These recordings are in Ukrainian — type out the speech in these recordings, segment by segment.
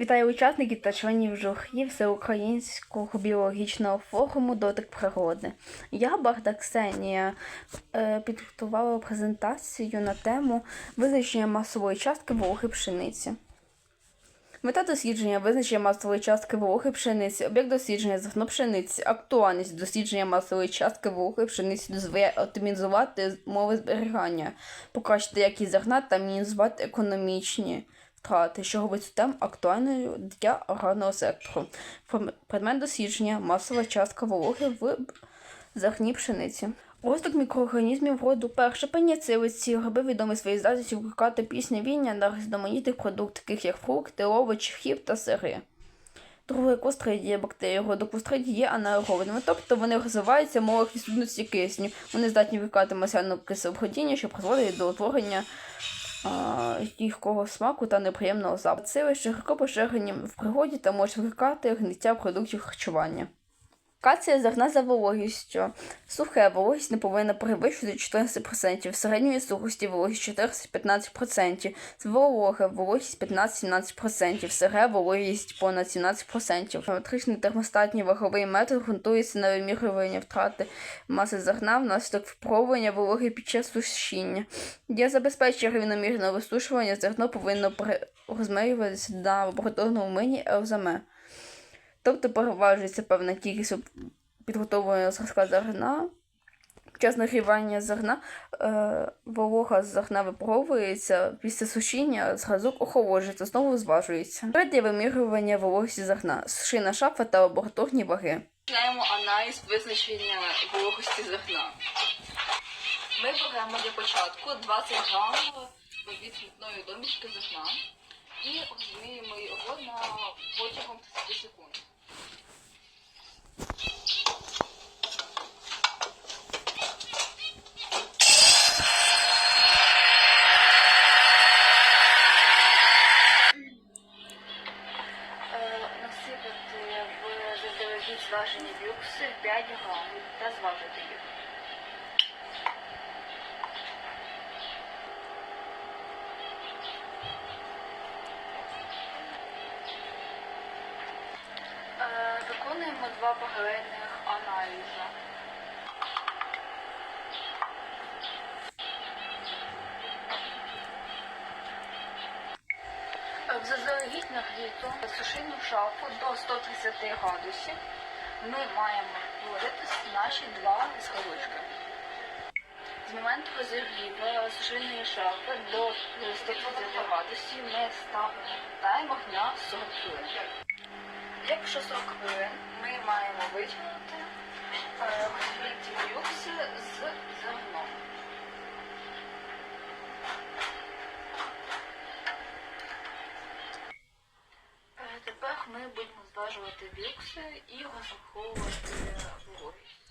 Вітаю учасників та членів журі Всеукраїнського біологічного форуму Дотик природи. Я, Барда Ксенія, е, підготувала презентацію на тему визначення масової частки вологи пшениці. Мета дослідження визначення масової частки вологи пшениці, об'єкт дослідження зерно пшениці, актуальність дослідження масової частки вологи пшениці дозволяє оптимізувати мови зберігання, покращити якість зерна та мінімізувати економічні втрати, що робить цю тему актуальною для аграрного сектору. Предмет дослідження масова частка вологи в зерні пшениці. Розвиток мікроорганізмів роду перше пеніцилиці гриби відомі своєю здатністю викликати пісня віння на різноманітних продуктів, таких як фрукти, овочі, хліб та сири. Друге костридія бактерії роду костридії є анаеробними, тобто вони розвиваються в умовах відсутності кисню. Вони здатні викликати масляне кисловходіння, що призводить до утворення їхкого смаку та неприємного запаху. Це широко поширені в пригоді та може викликати гниття продуктів харчування. Кація зерна за вологістю. Сухе вологість не повинна перевищувати 14%, середньої сухості вологість 14-15%, вологе вологість 15-17%, сире вологість понад 17%. Геометричний термостатній ваговий метод ґрунтується на вимірюванні втрати маси зерна внаслідок випробування вологи під час сушіння. Для забезпечення рівномірного висушування зерно повинно пере- на лабораторному мині ЛЗМ. Тобто переважується певна кількість підготовленого зразка зерна. Під час нагрівання зерна е, волога з зерна випробується, після сушіння зразок охолоджується, знову зважується. Третє вимірювання вологості зерна, сушина шафа та лабораторні ваги. Починаємо аналіз визначення вологості зерна. Ми беремо для початку 20 грам від мітної домішки зерна і розміємо його на протягом 30 секунд. Е, Насипати в заздалегідь зважені 5 та зважити їх. Виконуємо два попередніх аналізи. В заздалегідь нагріту сушильну шафу до 130 градусів ми маємо вводити наші два скалочки. З моменту розігріву сушильної шафи до 130 градусів ми ставимо таймах на 40 хвилин. Якщо 40 хвилин ми маємо витягнути е, розігріті люкси з зерном. Е, Тепер ми будемо зважувати бюкси і розраховувати вологість.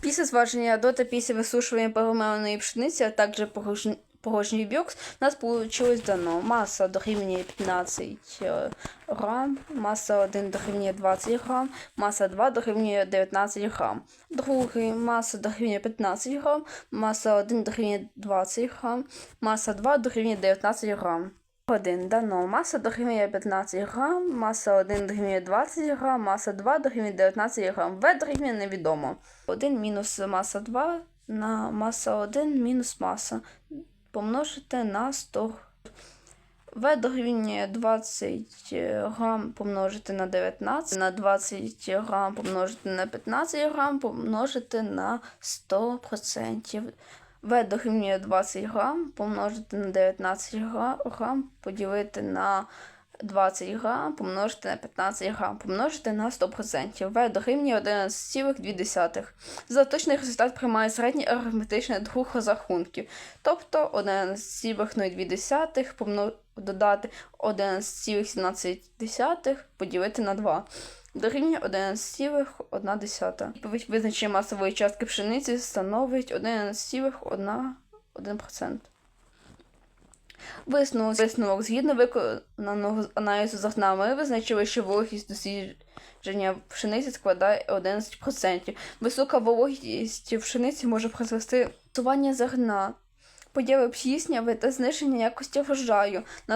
Після зваження до та після висушування перемеленої пшениці, а також порожн- порожній бюкс, у нас вийшло дано маса дорівнює 15 грам, маса 1 дорівнює 20 грам, маса 2 дорівнює 19 грам. Другий маса дорівнює 15 грам, маса 1 дорівнює 20 грам, маса 2 дорівнює 19 грам. 1 дано маса дорівнює 15 грам, маса 1 дорівнює 20 грам, маса 2 дорівнює 19 грам. В дорівнює невідомо. 1 мінус маса 2 на маса 1 мінус маса помножити на 100. В дорівнює 20 грам помножити на 19, на 20 грам помножити на 15 грам помножити на 100%. В дорівнює 20 грам помножити на 19 грам, поділити на 20 грам, помножити на 15 грам, помножити на 100%. В дорівнює 11,2. За точний результат приймає середній арифметичний двох розрахунків. Тобто 11,02 помно... додати 11,17 поділити на 2. Дорівнює 11,1. Відповідь визначення масової частки пшениці становить 11,1%. Висновок, висновок згідно виконаного аналізу зерна, ми визначили, що вологість дослідження пшениці складає 11%. Висока вологість пшениці може призвести до зерна, поділи плісняви та зниження якості врожаю.